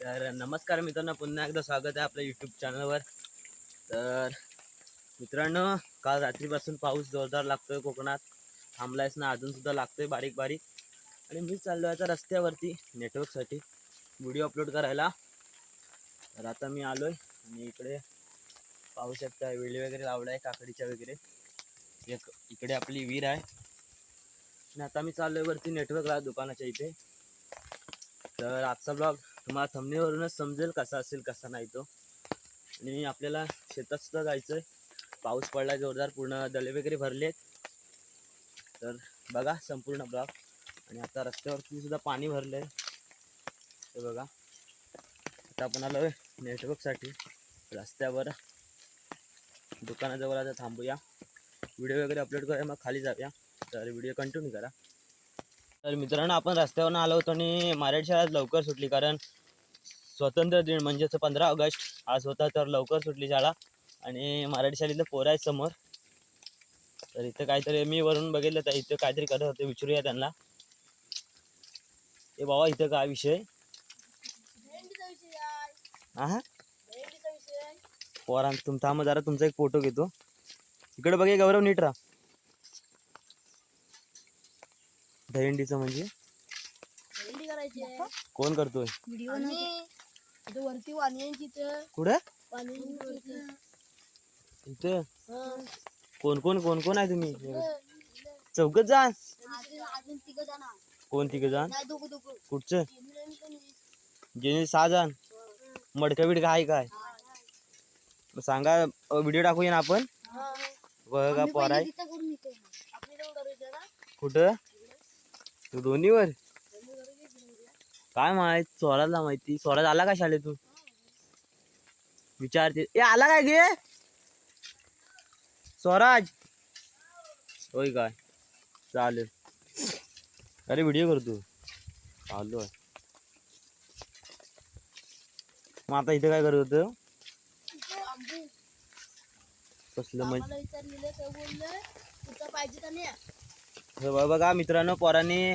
तर नमस्कार मित्रांनो पुन्हा एकदा स्वागत आहे आपल्या यूट्यूब चॅनलवर तर मित्रांनो काल रात्रीपासून पाऊस जोरदार लागतोय कोकणात. थांबलायच ना अजूनसुद्धा लागतोय बारीक बारीक. आणि मी चाललो आहे आता रस्त्यावरती नेटवर्कसाठी व्हिडिओ अपलोड करायला. तर आता मी आलोय आणि इकडे पाहू शकता वेळी वगैरे लावला आहे काकडीच्या वगैरे. एक इकडे आपली विहीर आहे. आणि आता मी चाललो आहे वरती नेटवर्कला दुकानाच्या इथे. तर आजचा ब्लॉग तुम्हाला थंबनेवरूनच समजेल कसा असेल कसा नाही तो. आणि आपल्याला शेतात सुद्धा जायचं आहे पाऊस पडला जोरदार पूर्ण दले वगैरे भरलेत. तर बघा संपूर्ण ब्लॉक. आणि आता रस्त्यावरती सुद्धा पाणी भरलं आहे ते बघा. आता आपण आलो नेटवर्कसाठी रस्त्यावर. दुकानाजवळ आता थांबूया. व्हिडिओ वगैरे अपलोड करूया मग खाली जाऊया. तर व्हिडिओ कंटिन्यू करा. तर मित्रांनो आपण रस्त्यावरून आलो होतो आणि मराठी शाळा लवकर सुटली. कारण स्वातंत्र्य दिन म्हणजेच पंधरा ऑगस्ट. आज होता तर लवकर सुटली शाळा. आणि मराठी शाळेतलं पोरं आहेत समोर. तर इथं काहीतरी मी वरून बघितलं तर इथं काहीतरी करत होते विचारूया त्यांना. ए बाबा इथं काय विषय? हा पोरां तुम थांब जरा तुमचा एक फोटो घेतो. इकडे बघे गौरव नीट राहा. दहींडीचं म्हणजे? कोण करतोय? वरती इथं कुठं? इथं? कोण कोण कोण कोण आहे तुम्ही? चौकत जा अजून तिघ जण कोण तिघ जण? नाही दोघं दोघं. कुठचं? जेणे सहा जण? मडकं बिडकं आहे काय? मग सांगा व्हिडिओ टाकूया ना आपण. बघा पोर आहे कुठं? तू दोन्हीवर? काय माहीत? स्वराजला माहिती. स्वराज आला का शाळेतून? विचारते. ए आला काय गे? स्वराज? होय काय? चालेल. अरे व्हिडिओ करतो चालू आहे. मग आता इथे काय करत होतं? कसलं म्हणजे पाहिजे का बघा मित्रांनो पोरांनी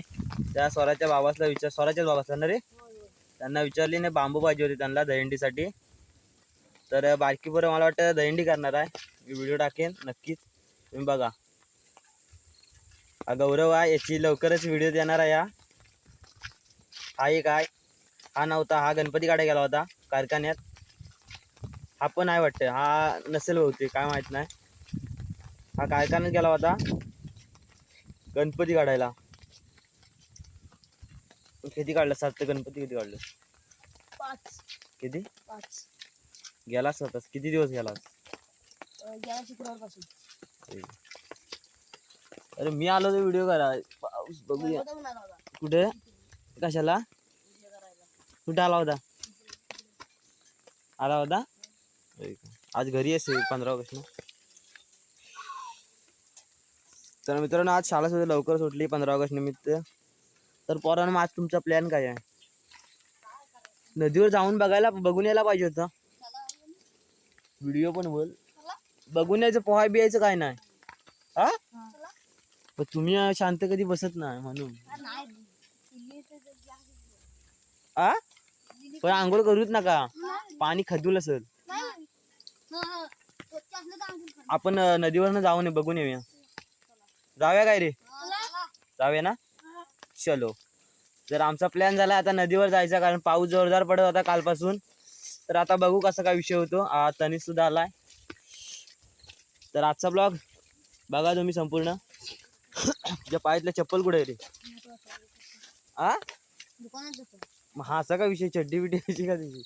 त्या स्वराच्या बाबासला विचार स्वराच्याच बाबासला ना रे? त्यांना विचारली ना बांबू पाहिजे होते त्यांना दहिंडीसाठी तर बारकी पोरं मला वाटतं दहिंडी करणार आहे. मी व्हिडिओ टाकेन नक्कीच. तुम्ही बघा. हा गौरव आहे याची लवकरच व्हिडिओ देणार आहे हा. हा एक आहे. हा नव्हता हा गणपती काढा गेला होता कारखान्यात. हा पण आहे वाटतं. हा नसेल बहुतेक काय माहीत नाही. हा कारखान्यात गेला होता. गणपती काढायला. किती काढलं? सात तर गणपती किती काढलं? पाच. किती? पाच. गेलास स्वतःच किती दिवसपासून अरे मी आलो तर व्हिडिओ करा पाऊस बघूया. कुठे? कशाला? कुठे आला होता? आला होता? होय का? आज घरी असेल पंधरा ऑगस्ट ना तर मित्रांनो आज शाळा सुद्धा लवकर सुटली पंधरा ऑगस्ट निमित्त. तर पोरांनो आज तुमचा प्लॅन काय आहे? नदीवर जाऊन बघायला बघून यायला पाहिजे होतं. व्हिडिओ पण बोल. बघून यायचं पोहा बियायचं काय नाही. हा? पण तुम्ही शांत कधी बसत नाही म्हणून. हा पण आंघोळ करूच नका. पाणी खदूल असेल. आपण नदीवरनं जाऊन बघून येऊया. जाऊया काय रे? जाऊया ना? चलो. जर आमचा प्लॅन झाला आता नदीवर जायचा कारण पाऊस जोरदार पडत होता कालपासून. तर आता बघू कसा काय विषय होतो. आ, तनिष सुद्धा आलाय. तर आजचा ब्लॉग बघा तुम्ही संपूर्ण. तुझ्या पायातल्या चप्पल कुठे रे? आ? मग हा असा का विषय? चड्डी बिड्डी का तुझी?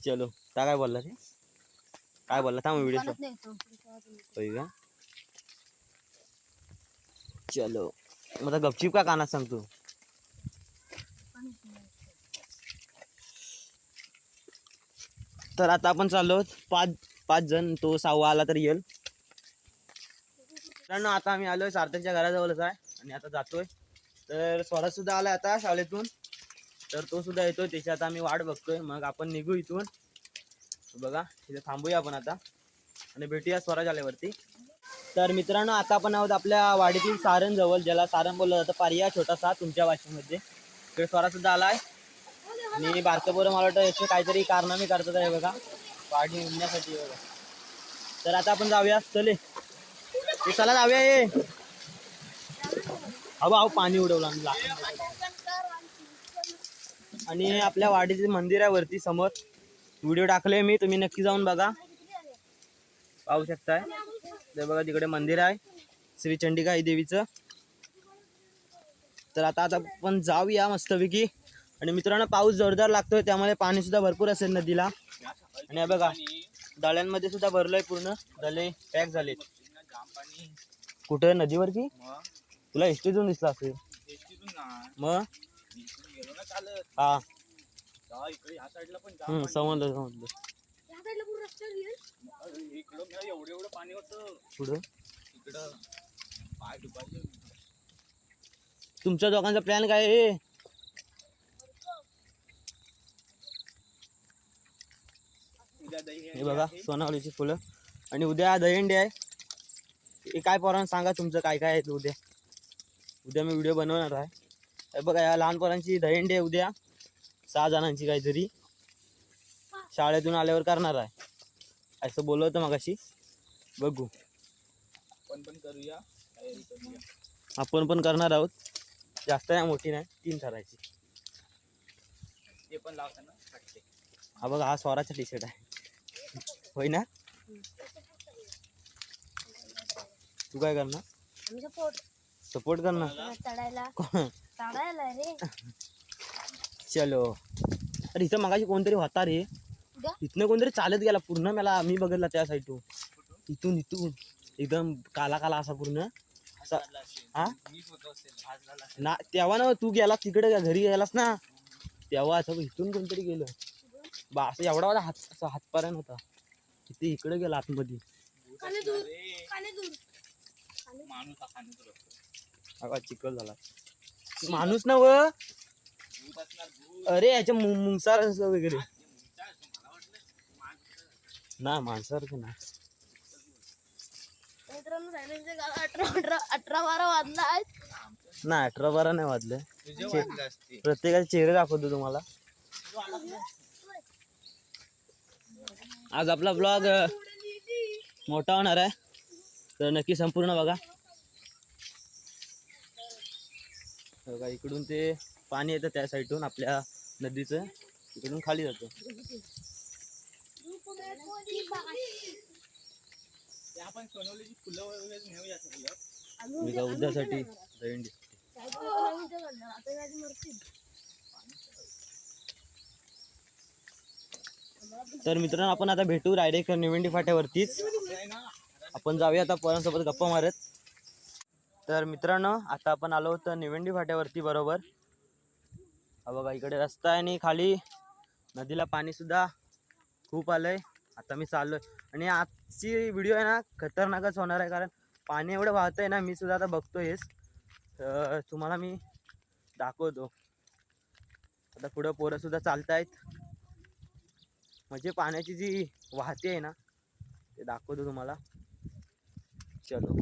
चलो. काय बोलला रे? काय बोलला? थांब व्हिडिओ का? चलो. मग आता गपचीप का कानात सांगतो? तर आता आपण चाललो पाच पाच जण तो सहावा आला तर येईल. मित्रांनो आता आम्ही आलोय सार्थकच्या घराजवळच आहे आणि आता जातोय. तर स्वराज सुद्धा आलाय आता शाळेतून. तर तो सुद्धा येतोय. त्याची आता आम्ही वाट बघतोय. मग आपण निघू इथून. बघा तिथे थांबूया आपण आता. आणि भेटूया स्वराज आल्यावरती. तर मित्रांनो आता आपण आहोत आपल्या वाडीतील सारण जवळ ज्याला सारण बोललं जातं पारिया छोटासा तुमच्या भाषेमध्ये. इकडे स्वरा सुद्धा आलाय. आणि बारकं मला वाटतं याचे काहीतरी कारनामे करतात आहे बघा. वाढी निघण्यासाठी बघा. तर आता आपण जाऊया. चले. चला जाऊया ये अहो अहो पाणी उडवलं आणि आणि आपल्या वाडीचे मंदिर आहे वरती समोर व्हिडिओ टाकले मी. तुम्ही नक्की जाऊन बघा. पाहू शकताय. ते बघा तिकडे मंदिर आहे. श्री चंडिका देवीचं. तर आता आता आपण जाऊया मस्तपैकी. आणि मित्रांनो पाऊस जोरदार लागतोय त्यामुळे पाणी सुद्धा भरपूर असेल नदीला. आणि बघा दळ्यांमध्ये सुद्धा भरलंय पूर्ण. दले पॅक झाले कुठं? नदीवर की तुला एसटीतून दिसला असेल. मग हा. समजलं समजलं. पुढं? तुमच्या दोघांचा प्लॅन काय आहे? हे बघा सोनावलीची फुलं. आणि उद्या दहीहंडी आहे. हे काय पोरांना सांगा तुमचं काय काय आहे ते उद्या. उद्या मी व्हिडिओ बनवणार आहे. हे बघा या लहान पोरांची दहीहंडी आहे उद्या. सहा जणांची काहीतरी. शाळेतून आल्यावर करणार आहे. असं बोललं होतं मगाशी. बघू. आपण पण करूया. तयारी करूया? आपण पण करणार आहोत. जास्त नाही मोठी नाही. तीन करायची ते पण लावताना हा बघा हा स्वराचा टी शर्ट आहे. होय ना? तू काय करणार? सपोर्ट सपोर्ट करणार? चढायला. चढायला रे. चलो. अरे इथं मगाशी कोणतरी होता रे. इथनं कोणतरी चालत गेला. पूर्ण मला मी बघितला त्या साईडून इथून इथून. एकदम काला काला असा पूर्ण. हा. ना तेव्हा ना तू गेला तिकडे घरी गेलास ना? तेव्हा असं इथून कोणतरी गेलं. बा असं एवढा माझा हात असा हातपर्यंत होता किती इकडे गेला आतमध्ये. चिकल झाला. माणूस ना व? अरे याच्या मुंगसार वगैरे ते मुंगचा असतो. मला वाटलं माणूस ना माणसासारखं ना. मित्रांनो अठरा अठरा अठरा बारा वाजला आहेत. ना अठरा बारा नाही वाजले. प्रत्येकाचे चेहरे दाखवतो तुम्हाला. आज आपला ब्लॉग मोठा होणार आहे. तर नक्की संपूर्ण बघा. बघा इकडून ते पाणी येतं त्या साईडून आपल्या नदीचं. इकडून खाली जातं. आपण सोनवलीची फुलं वगैरे नेऊया सगळं. मी का उद्यासाठी तर मित्रांनो आपण आता भेटू डायरेक्ट निवंडी फाट्यावरतीच. आपण जाऊया आता पोरांसोबत गप्पा मारत. तर मित्रांनो आता आपण आलो होतो निवंडी फाट्यावरती बरोबर. हा बघा इकडे रस्ता आहे आणि खाली नदीला पाणी सुद्धा खूप आलंय. आता मी चाललोय. आणि आजची व्हिडिओ आहे ना खतरनाकच होणार आहे कारण पाणी एवढं वाहतंय ना मी सुद्धा आता बघतोयस तर तुम्हाला मी दाखवतो. आता पुढं पोरं सुद्धा आहेत म्हणजे पाण्याची जी वाहते आहे ना ते दाखवतो तुम्हाला. चलो.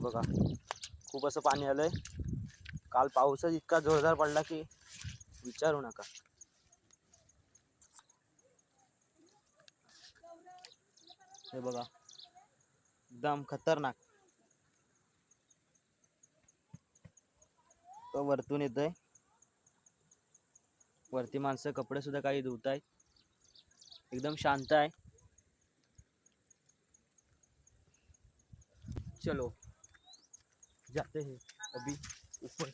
बघा. खूप असं पाणी आलंय. काल पाऊसच इतका जोरदार पडला की विचारू नका. हे बघा. एकदम खतरनाक. तो वरतून येतोय. वरती माणसं कपडे सुद्धा काही धुत आहेत एकदम शांत आहे. चलो. जाते हैं. अभी ऊपर.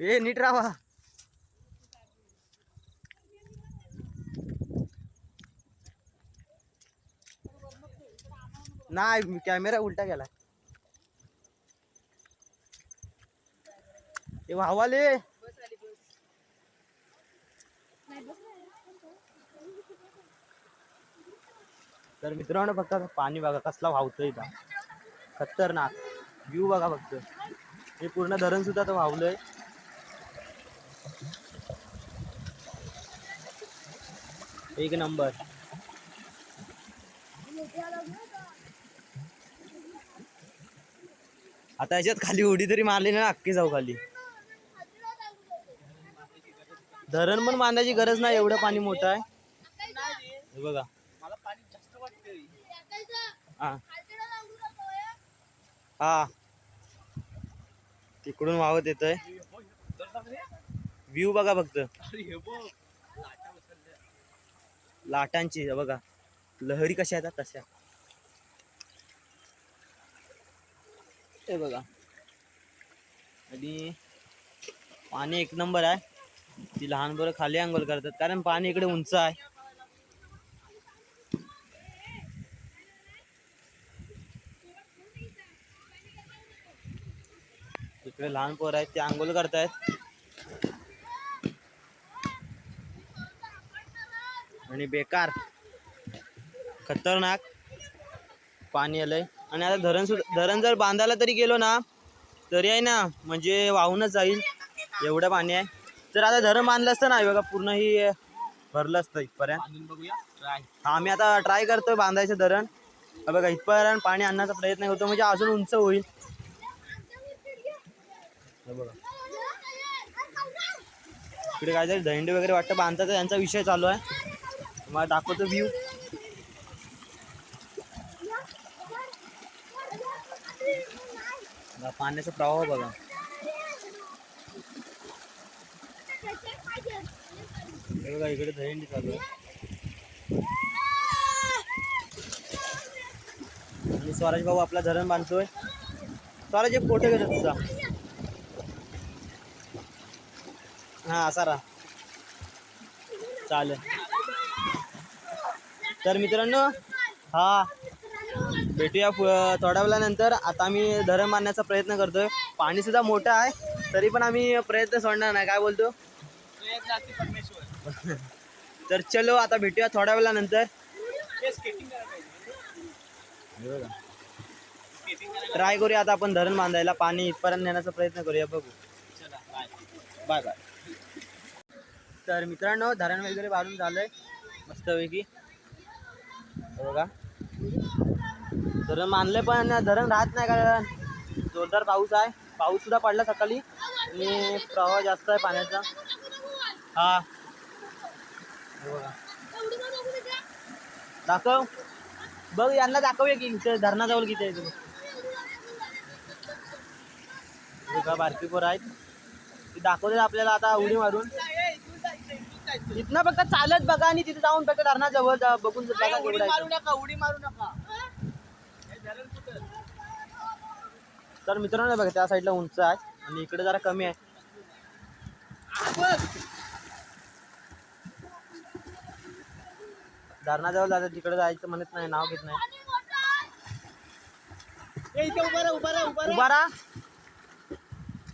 ए नीट राहा. नाही कॅमेरा उलटा गेला ते वाहवाले तर मित्रांनो फक्त आता पाणी बघा कसला वाहतोय इथं. खतरनाक. व्ह्यू बघा फक्त. हे पूर्ण धरण सुद्धा तर वाहलंय एक नंबर. आता याच्यात खाली उडी तरी मारली ना अख्खी जाऊ खाली. धरण पण बांधायची गरज नाही एवढं पाणी मोठं आहे. हे बघा मला पाणी जास्त वाटतंय हा. हा. तिकडून वाहत येतोय. व्ह्यू बघा फक्त. लाटांची बघा. लहरी कशा येतात तशा. हे बघा. आणि पाणी एक नंबर आहे. ती लहान पोरं खाली अंघोळ करतात. कारण पाणी इकडे उंच आहे. इकडे लहान पोरं आहेत ते आंघोळ करतायत. आणि बेकार. खतरनाक. पाणी आलंय. आणि आता धरण सुद्धा धरण जर बांधायला तरी गेलो ना तरी आहे ना म्हणजे वाहूनच जाईल. एवढं पाणी आहे. तर आता धरण बांधलं असतं ना बघा पूर्ण ही भरलं असतं इथपर्यंत. बघूया. हा, आम्ही आता ट्राय करतोय बांधायचं धरण. बघा इथपर्यंत पाणी आणण्याचा प्रयत्न करतो म्हणजे अजून उंच होईल. बघा. इकडे काहीतरी दंड वगैरे वाटतं बांधतात त्यांचा विषय चालू आहे. तुम्हाला दाखवतो व्ह्यू पाण्याचा प्रवाह बघा. बघा इकडे दहिंडी चालू आहे. आणि स्वराज भाऊ आपला धरण बांधतोय. स्वराज एक फोटो घेतो तुझा. हा असा राहा. चालेल. तर मित्रांनो हा भेटूया थोड्या वेळानंतर आता आम्ही धरण बांधण्याचा प्रयत्न करतोय. पाणी सुद्धा मोठं आहे तरी पण आम्ही प्रयत्न सोडणार नाही. काय बोलतो? तर चलो आता भेटूया थोड्या वेळानंतर ट्राय करूया आता आपण धरण बांधायला. पाणी इथपर्यंत नेण्याचा प्रयत्न करूया. बघू. बाय बाय तर मित्रांनो धरण वगैरे बांधून झालंय. मस्तपैकी. बघा. धरण बांधलंय पण धरण राहत नाही कारण जोरदार पाऊस आहे. पाऊस सुद्धा पडला सकाळी. आणि प्रवाह जास्त आहे पाण्याचा. हा. बघा. दाखव. बघ यांना दाखवूया की इथे धरणाजवळ किती आहे ते बारकी पोर आहेत. ती दाखवतात आपल्याला आता उडी मारून. इथनं फक्त चालत बघा आणि तिथे जाऊन फक्त धरणाजवळ जा- बघून बघा उडी मारू. नका उडी मारू नका. हे? तर मित्रांनो बघा त्या साईडला उंच आहे आणि इकडे जरा कमी आहे. धरणाजवळ जातात तिकडे जायचं म्हणत नाही नाव घेत नाही. ए, इथे उभा राहा उभा राहा उभा राहा. उभा राहा.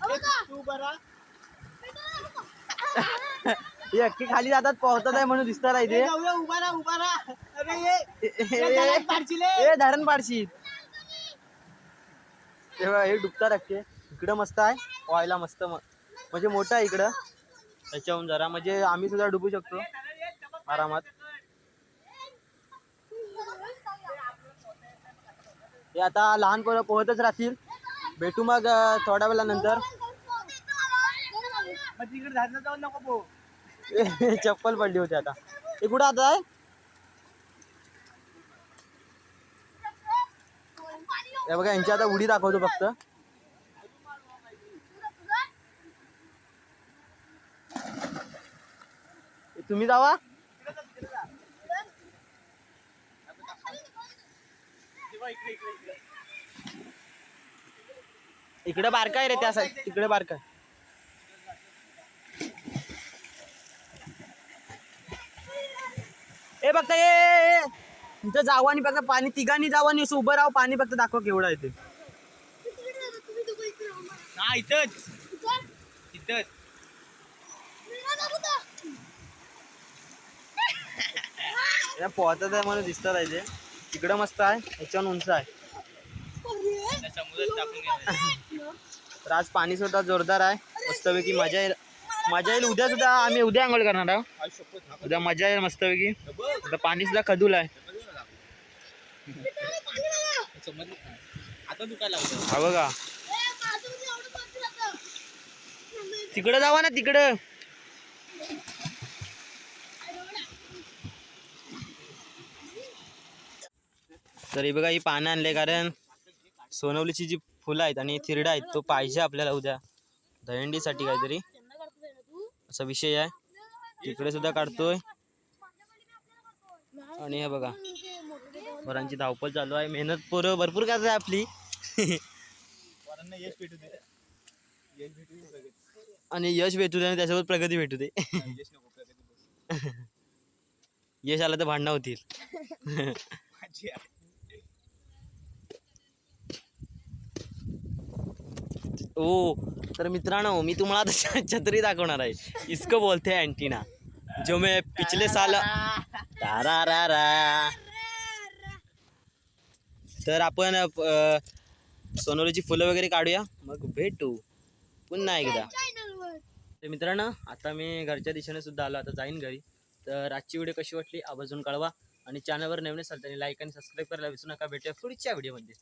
ए, तू उभा राहा. ही अख्खी खाली जातात पोहतात आहे म्हणून दिसतात आहे ते. जाऊया उभा राहा उभा राहा. अरे ये ए- ए- ए, धरण पाडशील ए. ए धरण पाडशी तेव्हा हे डुबतात अख्खे. इकडं मस्त आहे. व्हायला मस्त म- म्हणजे मोठं आहे इकडं. त्याच्याहून जरा म्हणजे आम्ही सुद्धा डुबू शकतो. आरामात. हे आता लहान पोरं पोहतच राहतील. भेटू मग अं, थोड्या वेळानंतर. मग तिकडे धरणं जाऊन नको भाऊ. चप्पल पडली होती आता. हे कुठं आता आहे? हे बघा यांची आता उडी दाखवतो फक्त. तुम्ही जावा. इकडे बारकाय आहे रे त्या साईड. तिकडे बारका ए ए. इथं जावं आणि फक्त पाणी तिघांनी जावं आणि असं उभं राहू पाणी फक्त दाखव केवढं आहे ते. हा इथंच. इथंच. या पोहतात आहे म्हणून दिसतात आहे ते. तिकडं मस्त आहे याच्यावर उंच आहे. तर आज पाणी सुद्धा जोरदार आहे. मस्तपैकी मजा येईल. मजा येईल. उद्या सुद्धा आम्ही उद्या आंघोळ करणार आहोत उद्या मजा येईल मस्तपैकी आता पाणी सुद्धा खदूल आहे. हा बघा. तिकडं जावा ना तिकडं. तर हे बघा ही पानं आणले कारण सोनवलीची जी फुलं आहेत आणि थिरडा आहेत तो पाहिजे आपल्याला उद्या. दहंडीसाठी काहीतरी. असा विषय आहे. तिकडे सुद्धा काढतोय. आणि हे बघा. वरांची धावपळ चालू आहे. मेहनत पोरं भरपूर करत आहे आपली. आणि यश भेटू दे आणि त्यासोबत प्रगती भेटू दे. यश आलं तर भांडणं होतील. ओ. तर मित्रांनो मी तुम्हाला आता छत्री दाखवणार आहे. इसको बोलते अँटीना. जो मे पिछले साल तारारारा. तर आपण अ, फुलं वगैरे काढूया. मग भेटू. पुन्हा एकदा. तर मित्रांनो आता मी घरच्या दिशेने सुद्धा आलो आता जाईन घरी. तर आजची व्हिडिओ कशी वाटली आवाजून कळवा. आणि चॅनलवर नवीन असाल त्यांनी लाईक आणि सबस्क्राईब करायला विसरू नका. भेटूया पुढच्या व्हिडिओमध्ये.